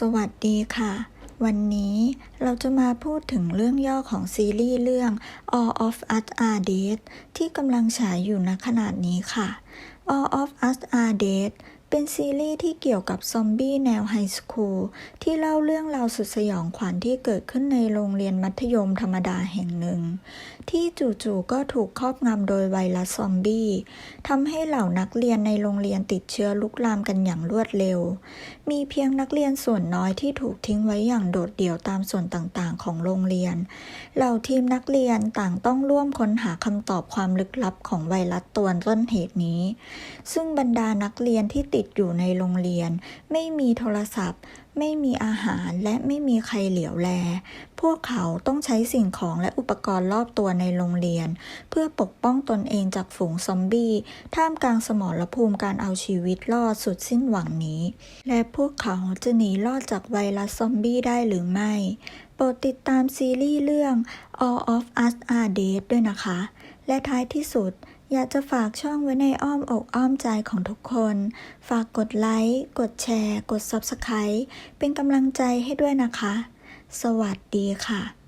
สวัสดีค่ะ วันนี้เราจะมาพูดถึงเรื่องย่อของซีรีส์เรื่อง All of Us Are Dead ที่กำลังฉายอยู่ณขนาดนี้ค่ะ All of Us Are Dead เป็นซีรีส์ที่เกี่ยวกับซอมบี้แนวไฮสคูลที่เล่าเรื่องราวสุดสยองขวัญที่เกิดขึ้นในโรงเรียนมัธยมธรรมดาแห่งหนึ่ง ที่จู่ๆก็ถูกครอบงำโดยไวรัสซอมบี้ทำให้เหล่านักเรียนในโรงเรียนติดเชื้อลุกลามกันอย่างรวดเร็ว มีเพียงนักเรียนส่วนน้อยที่ถูกทิ้งไว้อย่างโดดเดี่ยวตามส่วนต่างๆ ของโรงเรียน เหล่าทีมนักเรียนต่างต้องร่วมค้นหาคำตอบความลึกลับของไวรัสตัวต้นเหตุนี้ ซึ่งบรรดานักเรียนที่ติติดอยู่ในโรงเรียน ไม่มีโทรศัพท์ ไม่มีอาหารและไม่มีใครเหลียวแล พวกเขาต้องใช้สิ่งของและอุปกรณ์รอบตัวในโรงเรียน เพื่อปกป้องตนเองจากฝูงซอมบี้ ท่ามกลางสมรภูมิการเอาชีวิตรอดสุดสิ้นหวังนี้ และพวกเขาจะหนีรอดจากไวรัสซอมบี้ได้หรือไม่ โปรดติดตามซีรีส์เรื่อง All of Us Are Dead ด้วยนะคะ และท้ายที่สุด อยากจะฝากช่องไว้ในอ้อมอกอ้อมใจของทุกคน ฝากกดไลค์ กดแชร์ กด Subscribe เป็นกำลังใจให้ด้วยนะคะ สวัสดีค่ะ